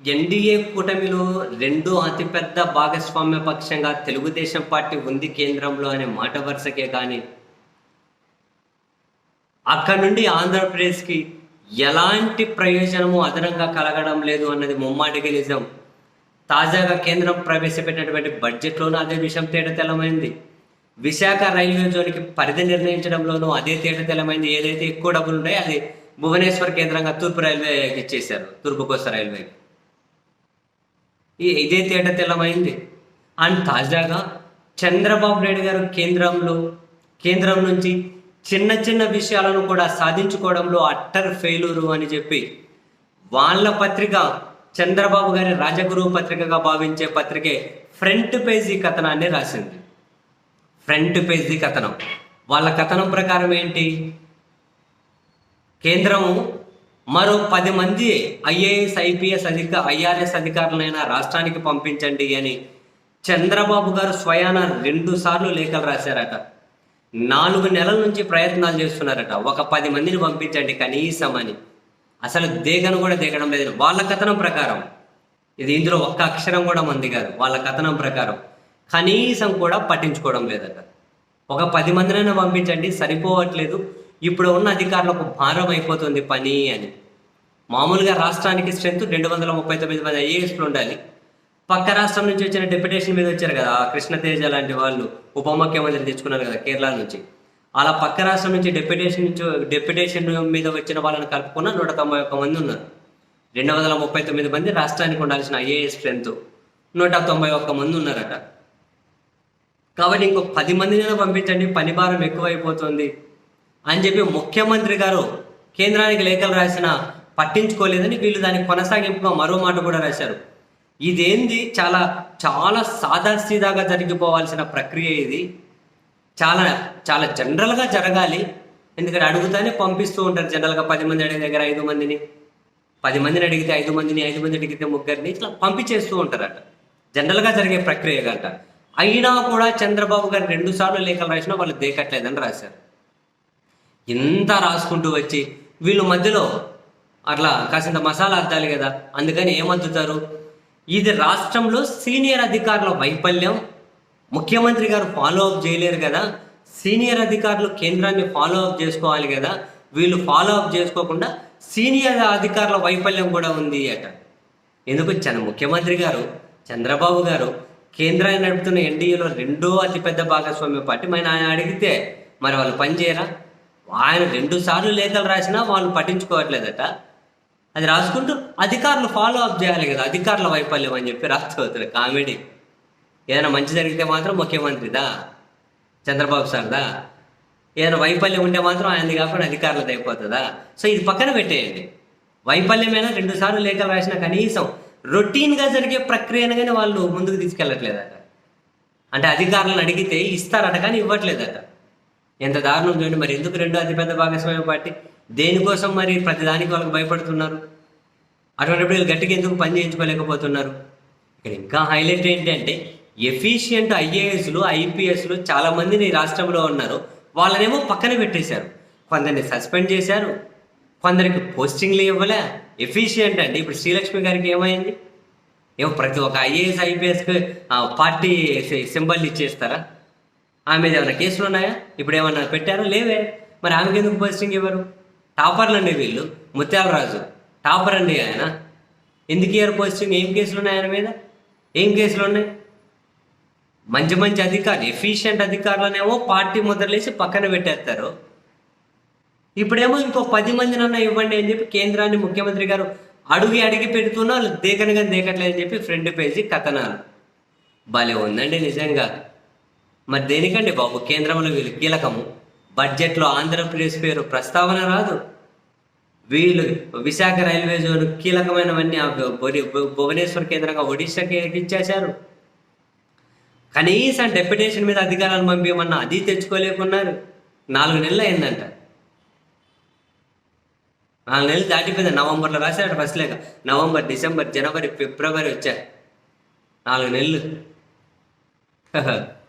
NDA కూటమిలో రెండో అతిపెద్ద భాగస్వామ్య పక్షంగా తెలుగుదేశం పార్టీ ఉంది కేంద్రంలో అనే మాట వరుసకే కానీ అక్కడ నుండి ఆంధ్రప్రదేశ్కి ఎలాంటి ప్రయోజనము అదనంగా కలగడం లేదు అన్నది ముమ్మాటికి నిజం. తాజాగా కేంద్రం ప్రవేశపెట్టినటువంటి బడ్జెట్లోనూ అదే విషయం తేటతెల్లమైంది విశాఖ రైల్వే జోన్కి పరిధి నిర్ణయించడంలోనూ అదే తేటతెల్లమైంది ఏదైతే ఎక్కువ డబ్బులు ఉన్నాయో అది భువనేశ్వర్ కేంద్రంగా తూర్పు రైల్వేకి ఇచ్చేశారు తూర్పు కోస్తా రైల్వేకి. ఇదే తేట తెల్లమైంది అండ్ తాజాగా చంద్రబాబు నాయుడు గారు కేంద్రంలో కేంద్రం నుంచి చిన్న చిన్న విషయాలను కూడా సాధించుకోవడంలో అట్టర్ ఫెయిలూరు అని చెప్పి వాళ్ళ పత్రిక చంద్రబాబు గారి రాజగురువు పత్రికగా భావించే పత్రికే ఫ్రంట్ పేజీ కథనాన్ని రాసింది. ఫ్రంట్ పేజీ కథనం. వాళ్ళ కథనం ప్రకారం ఏంటి? కేంద్రము మరో పది మంది ఐఏఎస్ ఐపీఎస్ అధిక ఐఆర్ఎస్ అధికారులైనా రాష్ట్రానికి పంపించండి అని చంద్రబాబు గారు స్వయాన రెండు సార్లు లేఖలు రాశారట. నాలుగు నెలల నుంచి ప్రయత్నాలు చేస్తున్నారట. ఒక పది మందిని పంపించండి కనీసం అని. అసలు దేగను కూడా దిగడం లేదు. వాళ్ళ కథనం ప్రకారం. ఇది ఇందులో ఒక్క అక్షరం కూడా మంది కాదు. వాళ్ళ కథనం ప్రకారం. కనీసం కూడా పట్టించుకోవడం లేదట. ఒక పది మందినైనా పంపించండి సరిపోవట్లేదు. ఇప్పుడు ఉన్న అధికారులకు భారం అయిపోతుంది పని అని. మామూలుగా రాష్ట్రానికి స్ట్రెంత్ రెండు వందల ముప్పై తొమ్మిది మంది ఐఏఎస్లు ఉండాలి. పక్క రాష్ట్రం నుంచి వచ్చిన డెప్యుటేషన్ మీద వచ్చారు కదా కృష్ణతేజ లాంటి వాళ్ళు ఉప ముఖ్యమంత్రి తెచ్చుకున్నారు కదా కేరళ నుంచి. అలా పక్క రాష్ట్రం నుంచి డెప్యుటేషన్ నుంచి డెప్యుటేషన్ మీద వచ్చిన వాళ్ళని కలుపుకున్న నూట తొంభై ఒక్క మంది ఉన్నారు. రెండు వందల ముప్పై తొమ్మిది మంది రాష్ట్రానికి ఉండాల్సిన ఐఏఎస్ స్ట్రెంత్ నూట తొంభై ఒక్క మంది ఉన్నారట. కాబట్టి ఇంకో పది మందిని పంపించండి పని భారం ఎక్కువైపోతుంది. అని చెప్పి ముఖ్యమంత్రి గారు కేంద్రానికి లేఖలు రాసిన పట్టించుకోలేదని వీళ్ళు దాని కొనసాగింపుగా మరో మాట కూడా రాశారు. ఇదేంది? చాలా చాలా సాదాసీదాగా జరిగిపోవాల్సిన ప్రక్రియ ఇది. చాలా చాలా జనరల్గా జరగాలి. ఎందుకంటే అడుగుతానే పంపిస్తూ ఉంటారు జనరల్గా పది మంది అడిగే దగ్గర ఐదు మందిని. పది మందిని అడిగితే ఐదు మందిని ఐదు మంది అడిగితే ముగ్గురిని ఇట్లా పంపించేస్తూ ఉంటారట. జనరల్గా జరిగే ప్రక్రియ కంట అయినా కూడా చంద్రబాబు గారు రెండు సార్లు లేఖలు రాసినా వాళ్ళు దేకట్లేదని రాశారు. ఇంత రాసుకుంటూ వచ్చి వీళ్ళు మధ్యలో అట్లా కాసింత మసాలా అద్దాలి కదా అందుకని ఏమద్దుతారు ఇది రాష్ట్రంలో సీనియర్ అధికారుల వైఫల్యం. ముఖ్యమంత్రి గారు ఫాలో అప్ చేయలేరు కదా. సీనియర్ అధికారులు కేంద్రాన్ని ఫాలో అప్ చేసుకోవాలి కదా. వీళ్ళు ఫాలో అప్ చేసుకోకుండా సీనియర్ అధికారుల వైఫల్యం కూడా ఉంది అట. ఎందుకు? చంద్ర ముఖ్యమంత్రి గారు చంద్రబాబు గారు కేంద్రాన్ని నడుపుతున్న ఎన్డీఏలో రెండో అతిపెద్ద భాగస్వామ్య పార్టీ. మరి ఆయన అడిగితే మరి వాళ్ళు పనిచేయరా ఆయన రెండు సార్లు లేఖలు రాసినా వాళ్ళు పట్టించుకోవట్లేదట. అది రాసుకుంటూ అధికారులు ఫాలో అప్ చేయాలి కదా అధికారుల వైఫల్యం అని చెప్పి రాసుకోవచ్చు కామెడీ. ఏదైనా మంచి జరిగితే మాత్రం ముఖ్యమంత్రిదా? చంద్రబాబు సార్దా? ఏదైనా వైఫల్యం ఉంటే మాత్రం ఆయనది కాకుండా అధికారులది అయిపోతుందా? సో ఇది పక్కన పెట్టేయండి. వైఫల్యమైనా? రెండు సార్లు లేఖలు రాసిన కనీసం రొటీన్గా జరిగే ప్రక్రియను కానీ వాళ్ళు ముందుకు తీసుకెళ్ళట్లేదట. అంటే అధికారులను అడిగితే ఇస్తారట కానీ ఇవ్వట్లేదట. ఎంత దారుణం చూడండి మరి ఎందుకు రెండో అతిపెద్ద భాగస్వామ్య పార్టీ దేనికోసం మరి ప్రతిదానికి వాళ్ళకి భయపడుతున్నారు? అటువంటిప్పుడు వీళ్ళు గట్టిగా ఎందుకు పని చేయించుకోలేకపోతున్నారు? ఇక్కడ ఇంకా హైలైట్ ఏంటంటే ఎఫిషియంట్ ఐఏఎస్లు ఐపీఎస్లు చాలామందిని ఈ రాష్ట్రంలో ఉన్నారు. వాళ్ళనేమో పక్కన పెట్టేశారు. కొందరిని సస్పెండ్ చేశారు. కొందరికి పోస్టింగ్లు ఇవ్వలే. ఎఫిషియంట్ అండి. ఇప్పుడు శ్రీలక్ష్మి గారికి ఏమైంది? ఏమో ప్రతి ఒక్క ఐఏఎస్ ఐపీఎస్కి పార్టీ సింబల్ ఇచ్చేస్తారా? ఆమె మీద ఏమైనా కేసులు ఉన్నాయా? ఇప్పుడు ఏమన్నా పెట్టారా? లేవే. మరి ఆమెకి ఎందుకు పోస్టింగ్ ఇవ్వరు? టాపర్లు అండి వీళ్ళు ముత్యాలరాజు టాపర్ అండి ఆయన. ఎందుకు ఇయర్ పోస్టింగ్ ఏం కేసులు ఉన్నాయి ఆయన మీద? ఏం కేసులు ఉన్నాయి మంచి మంచి అధికారులు ఎఫిషియెంట్ అధికారులనేమో పార్టీ ముద్రలేసి పక్కన పెట్టేస్తారు. ఇప్పుడేమో ఇంకో పది మందినన్నా ఇవ్వండి అని చెప్పి కేంద్రాన్ని ముఖ్యమంత్రి గారు అడుగి అడిగి పెడుతున్నా దేకనగా దేకట్లేదు అని చెప్పి ఫ్రంట్ పేజీ కథనాలు. భలే ఉందండి నిజంగా. మరి దేనికండి బాబు? కేంద్రంలో వీళ్ళు కీలకము. బడ్జెట్లో ఆంధ్రప్రదేశ్ పేరు ప్రస్తావన రాదు. వీళ్ళు విశాఖ రైల్వే జోన్ కీలకమైనవన్నీ భువనేశ్వర్ కేంద్రంగా ఒడిశాకి ఇచ్చేశారు కనీసం డెప్యుటేషన్ మీద అధికారాలు పంపించమన్నా అది తెచ్చుకోలేకున్నారు. నాలుగు నెలలు అయిందంట. నాలుగు నెలలు దాటిపోయింది. నవంబర్లో రాశాడు ఫస్ట్ లేక నవంబర్ డిసెంబర్ జనవరి ఫిబ్రవరి వచ్చారు నాలుగు నెలలు.